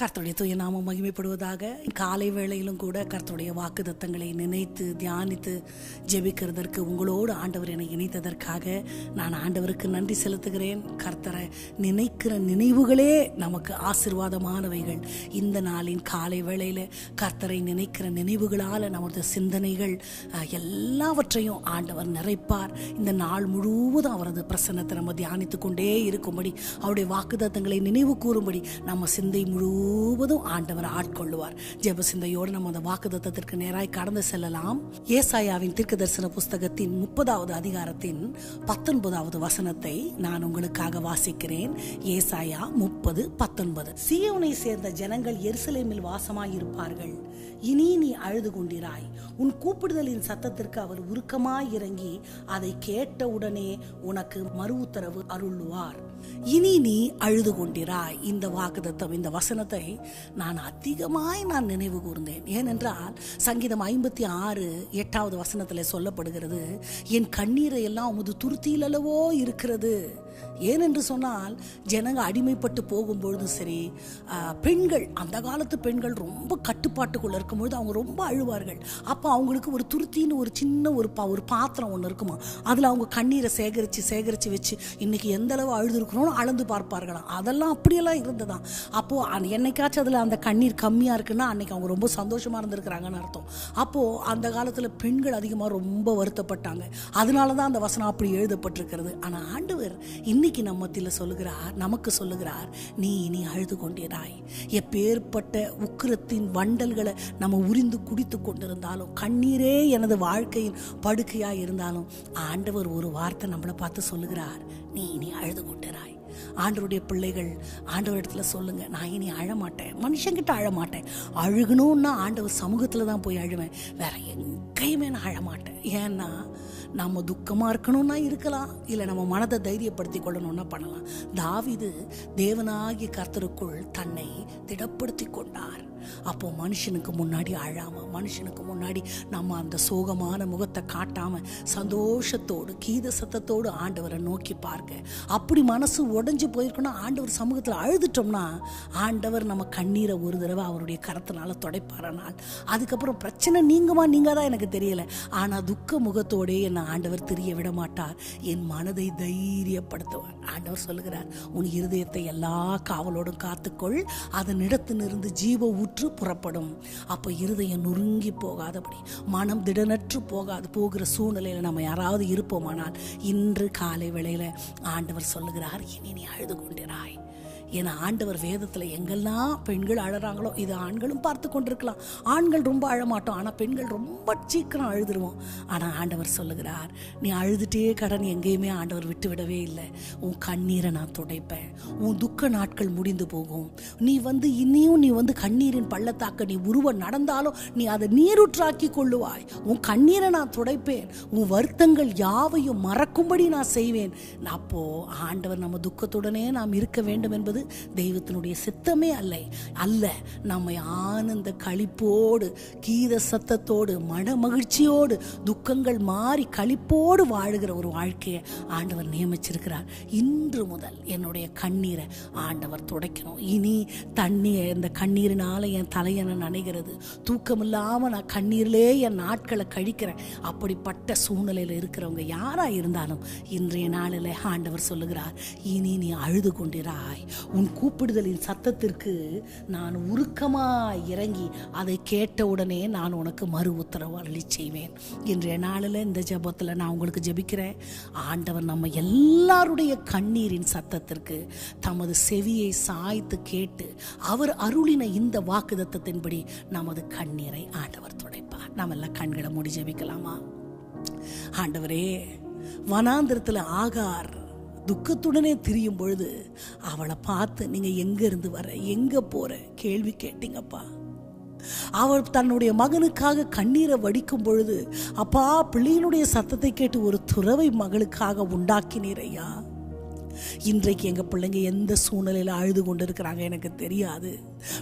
கர்த்தருடைய தூய நாமம் மகிமைப்படுவதாக காலை வேளையிலும் கூட கர்த்தருடைய வாக்கு தத்தங்களை நினைத்து தியானித்து ஜெபிக்கிறதற்கு உங்களோடு ஆண்டவர் என்னை இணைத்ததற்காக நான் ஆண்டவருக்கு நன்றி செலுத்துகிறேன். கர்த்தரை நினைக்கிற நினைவுகளே நமக்கு ஆசிர்வாதமானவைகள். இந்த நாளின் காலை வேளையில் கர்த்தரை நினைக்கிற நினைவுகளால் நமது சிந்தனைகள் எல்லாவற்றையும் ஆண்டவர் நிறைப்பார். இந்த நாள் முழுவதும் அவரது பிரசன்னத்தை நம்ம தியானித்து கொண்டே இருக்கும்படி அவருடைய வாக்குதத்தங்களை நினைவு கூறும்படி நம்ம சிந்தை முழு முழுவதும் ஆண்டவர் ஆட்கொள்ளுவார். ஜெப சிந்தையோடு நம்ம அந்த வாக்குத்தத்தத்திற்கு நேராய் கடந்து செல்லலாம். ஏசாயாவின் தீர்க்க தரிசன புஸ்தகத்தின் முப்பதாவது அதிகாரத்தின் பத்தொன்பதாவது வசனத்தை நான் உங்களுக்காக வாசிக்கிறேன். ஏசாயா முப்பது பத்தொன்பது. சியோனை சேர்ந்த ஜனங்கள் எருசலேமில் வாசமாயிருப்பார்கள். இனி நீ அழுது கொண்டிராய். உன் கூப்பிடுதலின் சத்தத்திற்கு அவர் உருக்கமாய் இறங்கி அதை கேட்டவுடனே உனக்கு மறு உத்தரவு அருள்வார். இனி நீ அழுது கொண்டிராய். இந்த வாக்குதத்தம் இந்த வசனத்தை நான் அதிகமாய் நான் நினைவு கூர்ந்தேன். ஏனென்றால் சங்கீதம் ஐம்பத்தி ஆறு எட்டாவது வசனத்தில் சொல்லப்படுகிறது என் கண்ணீரை எல்லாம் உமது துருத்தியில் இருக்கிறது. ஏனென்று சொன்னால் ஜனங்க அடிமைப்பட்டு போகும்பொழுதும் சரி பெண்கள் அந்த காலத்து பெண்கள் ரொம்ப கட்டுப்பாட்டுக்குள்ளே இருக்கும்பொழுது அவங்க ரொம்ப அழுவார்கள். அப்போ அவங்களுக்கு ஒரு துருத்தின்னு ஒரு சின்ன ஒரு பா ஒரு பாத்திரம் ஒன்று இருக்குமா? அதில் அவங்க கண்ணீரை சேகரித்து சேகரித்து வச்சு இன்னைக்கு எந்த அளவு அளந்து பார்ப்பார்களாம். அதெல்லாம் அப்படியெல்லாம் இருந்ததாம். அப்போது என்னைக்காச்சும் அதில் அந்த கண்ணீர் கம்மியாக இருக்குன்னா அன்னைக்கு அவங்க ரொம்ப சந்தோஷமாக இருந்திருக்கிறாங்கன்னு அர்த்தம். அப்போது அந்த காலத்தில் பெண்கள் அதிகமாக ரொம்ப வருத்தப்பட்டாங்க. அதனால தான் அந்த வசனம் அப்படி எழுதப்பட்டிருக்கிறது. ஆனால் ஆண்டவர் இன்னைக்கு நம்ம மத்தியில் சொல்லுகிறார் நமக்கு சொல்லுகிறார் நீ இனி அழுது கொண்டிராய் எப்பேற்பட்ட உக்கிரத்தின் வண்டல்களை நம்ம உரிந்து குடித்து கொண்டிருந்தாலும் கண்ணீரே எனது வாழ்க்கையின் படுக்கையாக இருந்தாலும் ஆண்டவர் ஒரு வார்த்தை நம்மளை பார்த்து சொல்லுகிறார் நீ இனி அழுது கொண்டிராய் ஆண்டவருடைய பிள்ளைகள் ஆண்டவர் இடத்துல சொல்லுங்க நான் இனி அழமாட்டேன் மனுஷங்கிட்ட அழமாட்டேன். அழுகணும்னா ஆண்டவர் சமூகத்தில் தான் போய் அழுவேன். வேற எங்கேயுமே நான் அழமாட்டேன். ஏன்னா நம்ம துக்கமாக இருக்கணும்னா இருக்கலாம். இல்லை நம்ம மனதை தைரியப்படுத்தி கொள்ளணும்னா பண்ணலாம். தாவிது தேவனாகிய கர்த்தருக்குள் தன்னை திடப்படுத்தி கொண்டார். அப்போ மனுஷனுக்கு முன்னாடி அழாம மனுஷனுக்கு முன்னாடி நம்ம அந்த சோகமான முகத்தை காட்டாம சந்தோஷத்தோடு கீத சத்தத்தோடு ஆண்டவரை நோக்கி பார்க்க. அப்படி மனசு உடஞ்சு போயிருக்கணும் ஆண்டவர் சமூகத்தில் அழுதுட்டோம்னா ஆண்டவர் நம்ம கண்ணீரை ஒரு தடவை அவருடைய கரத்தினால துடைப்பாரனால் அதுக்கப்புறம் பிரச்சனை நீங்குமா நீங்க தான் எனக்கு தெரியல. ஆனா துக்க முகத்தோடே என்னை ஆண்டவர் தெரிய விட மாட்டார். என் மனதை தைரியப்படுத்துவார். ஆண்டவர் சொல்லுகிறார் உன் இருதயத்தை எல்லா காவலோடும் காத்துக்கொள். அதன் இடத்திலிருந்து ஜீவ ஊற்று புறப்படும். அப்போ இருதயம் நொறுங்கி போகாதபடி மனம் திடனற்று போகாது போகிற சூழ்நிலையில் நம்ம யாராவது இருப்போமானால் இன்று காலை வேளையில் ஆண்டவர் சொல்லுகிறார் இனி நீ அழுது கொண்டிராய். ஏன்னா ஆண்டவர் வேதத்தில் எங்கெல்லாம் பெண்கள் அழறாங்களோ இது ஆண்களும் பார்த்து கொண்டிருக்கலாம். ஆண்கள் ரொம்ப அழமாட்டோம் ஆனால் பெண்கள் ரொம்ப சீக்கிரம் அழுதுருவோம். ஆனால் ஆண்டவர் சொல்லுகிறார் நீ அழுதுட்டே கடன் எங்கேயுமே ஆண்டவர் விட்டு விடவே இல்லை. உன் கண்ணீரை நான் துடைப்பேன். உன் துக்க நாட்கள் முடிந்து போகும். நீ வந்து இனியும் நீ வந்து கண்ணீரின் பள்ளத்தாக்க நீ உருவ நடந்தாலும் நீ அதை நீருற்றாக்கி கொள்ளுவாய். உன் கண்ணீரை நான் துடைப்பேன். உன் வருத்தங்கள் யாவையும் மறக்கும்படி நான் செய்வேன். அப்போ ஆண்டவர் நம்ம துக்கத்துடனே நாம் இருக்க வேண்டும் என்பது தெய்வத்தினுடைய சித்தமே அல்ல. அல்ல நம்மை ஆனந்த களிப்போடு கீத சத்தத்தோடு மன மகிழ்ச்சியோடு துக்கங்கள் மாறி களிப்போடு வாழுகிற ஒரு வாழ்க்கையை ஆண்டவர் நியமிச்சிருக்கிறார். இன்று முதல் என்னுடைய கண்ணீரை ஆண்டவர் துடைக்கணும். இனி தண்ணியை இந்த கண்ணீரினால என் தலையனை நனைகிறது? தூக்கம் இல்லாமல் நான் கண்ணீரிலே என் நாட்களை கழிக்கிறேன். அப்படிப்பட்ட சூழ்நிலையில் இருக்கிறவங்க யாரா இருந்தாலும் இன்றைய நாளில் ஆண்டவர் சொல்லுகிறார் இனி நீ அழுது கொண்டிராய். உன் கூப்பிடுதலின் சத்தத்திற்கு நான் உருக்கமாக இறங்கி அதை கேட்டவுடனே நான் உனக்கு மறு உத்தரவு அருளி செய்வேன். இன்றைய நாளில் இந்த ஜெபத்தில் நான் உங்களுக்கு ஜெபிக்கிறேன். ஆண்டவர் நம்ம எல்லாருடைய கண்ணீரின் சத்தத்திற்கு தமது செவியை சாய்த்து கேட்டு அவர் அருளின இந்த வாக்குதத்தத்தின்படி நமது கண்ணீரை ஆண்டவர் துடைப்பார். நாம் எல்லாம் கண்களை மூடி ஜெபிக்கலாமா? ஆண்டவரே வனாந்திரத்தில் ஆகார் துக்கத்துடனே திரியும் பொழுது அவளை பார்த்து நீங்கள் எங்கேருந்து வர? எங்கே போகிற கேள்வி கேட்டீங்கப்பா. அவள் தன்னுடைய மகனுக்காக கண்ணீரை வடிக்கும் பொழுது அப்பா பிள்ளையினுடைய சத்தத்தை கேட்டு ஒரு துறவை மகளுக்காக உண்டாக்கினீர் ஐயா. இன்றைக்கு எங்கள் பிள்ளைங்க எந்த சூழ்நிலையில் அழுது கொண்டு இருக்கிறாங்க எனக்கு தெரியாது.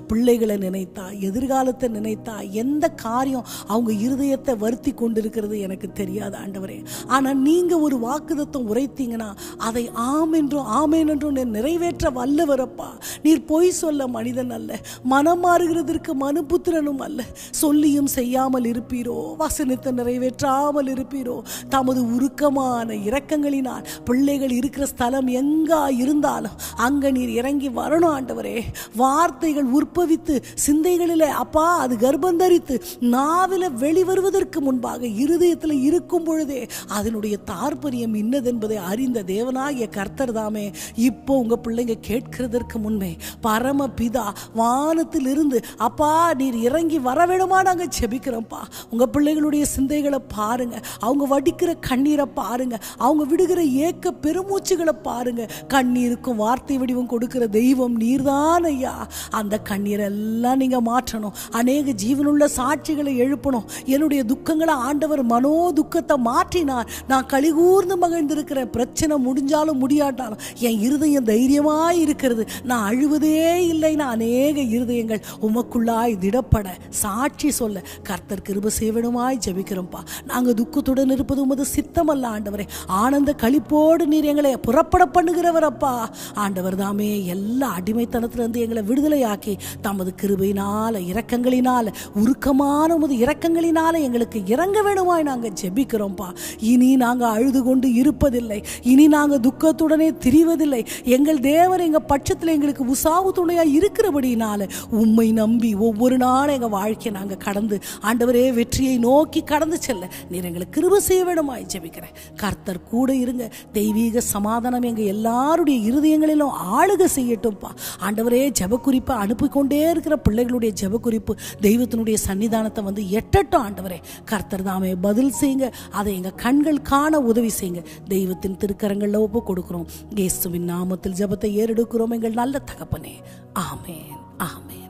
பிள்ளைகளை நினைத்தா எதிர்காலத்தை நினைத்தா எந்த காரியம் அவங்க இருதயத்தை வருத்தி கொண்டிருக்கிறது எனக்கு தெரியாது ஆண்டவரே. ஆனால் நீங்கள் ஒரு வாக்குதத்தம் உரைத்தீங்கன்னா அதை ஆம் என்றும் ஆமேன் என்றும் நிறைவேற்ற வல்லவரப்பா. நீர் பொய் சொல்ல மனிதன் அல்ல மனம் மாறுகிறதற்கு மனுபுத்திரனும் அல்ல. சொல்லியும் செய்யாமல் இருப்பீரோ வசனத்தை நிறைவேற்றாமல் இருப்பீரோ. தமது உருக்கமான இரக்கங்களினால் பிள்ளைகள் இருக்கிற ஸ்தலம் எங்கா இருந்தாலும் அங்க நீர் இறங்கி வரணும் ஆண்டவரே. வார்த்தைகள் உற்பவித்து சிந்தைகளிலே அப்பா அது கர்ப்பந்தரித்து நாவில வெளிவருவதற்கு முன்பாக இருதயத்தில் இருக்கும் பொழுதே அதனுடைய தாற்பரியம் இன்னதென்பதை அறிந்த தேவனாகிய கர்த்தர் தாமே இப்போ உங்க பிள்ளைங்க கேட்கிறதற்கு முன்பே பரம பிதா வானத்தில் இருந்து அப்பா நீர் இறங்கி வர நாங்கள் நாங்க செபிக்கிறோம்ப்பா. உங்க பிள்ளைகளுடைய சிந்தைகளை பாருங்க. அவங்க வடிக்கிற கண்ணீரை பாருங்க. அவங்க விடுகிற ஏக்க பெருமூச்சுகளை பாருங்க. கண்ணீருக்கும் வார்த்தை வடிவம் கொடுக்கிற தெய்வம் நீர்தான் ஐயா அந்த கண்ணீரெல்லாம் நீங்க மாற்றணும். அநேக ஜீவனுள்ள சாட்சிகளை எழுப்பணும். என்னுடைய துக்கங்களை ஆண்டவர் மனோ துக்கத்தை மாற்றினார். நான் கழிகூர்ந்து மகிழ்ந்திருக்கிற பிரச்சனை முடிஞ்சாலும் முடியாட்டாலும் என் இருதயம் தைரியமாய் இருக்கிறது. நான் அழுவதே இல்லைன்னா அநேக இருதயங்கள் உமக்குள்ளாய் திடப்பட சாட்சி சொல்ல கர்த்தர் கிருப சேவனுமாய் ஜபிக்கிறோம்ப்பா. நாங்க துக்கத்துடன் இருப்பது உமது சித்தமல்ல ஆண்டவரே. ஆனந்த களிப்போடு நீர் எங்களை புறப்பட பண்ணுகிறவரப்பா ஆண்டவர் தாமே எல்லா அடிமைத்தனத்திலிருந்து எங்களை விடுதலையாக்கி தமது கிருபையினால இரக்கங்களினால உருக்கமான உமது இரக்கங்களினால எங்களுக்கு இறங்க வேணுமாய் நாங்க ஜெபிக்கிறோம்ப்பா இனி நாங்க அழுது கொண்டு இருப்பதில்லை. இனி நாங்க துக்கத்துடனே திரிவதில்லை. எங்கள் தேவர் எங்க பட்சத்தில் எங்களுக்கு உசாவு துணையா இருக்கிறபடினால உம்மை நம்பி ஒவ்வொரு நாளும் எங்க வாழ்க்கையை நாங்க கடந்து ஆண்டவரே வெற்றியை நோக்கி கடந்து செல்ல நீர் எங்களுக்கு கிருப செய்ய வேணுமாய் ஜெபிக்கிறேன். கர்த்தர் கூட இருங்க. தெய்வீக சமாதானம் எங்க எல்லாருடைய இருதயங்களிலும் ஆளுக செய்யட்டும்ப்பா ஆண்டவரே ஜெப குறிப்பை அனுப்பி அனுப்பிக்கொண்டே இருக்கிற பிள்ளைகளுடைய ஜெப குறிப்பு தெய்வத்தினுடைய சன்னிதானத்தை வந்து எட்டட்டும் ஆண்டவரே. கர்த்தர் தாமே பதில் செய்யுங்க. அதை எங்கள் கண்கள் காண உதவி செய்யுங்க. தெய்வத்தின் திருக்கரங்களில் ஒப்பு கொடுக்குறோம். இயேசுவின் நாமத்தில் ஜெபத்தை ஏறெடுக்கிறோம் எங்கள் நல்ல தகப்பனே. ஆமேன். ஆமேன்.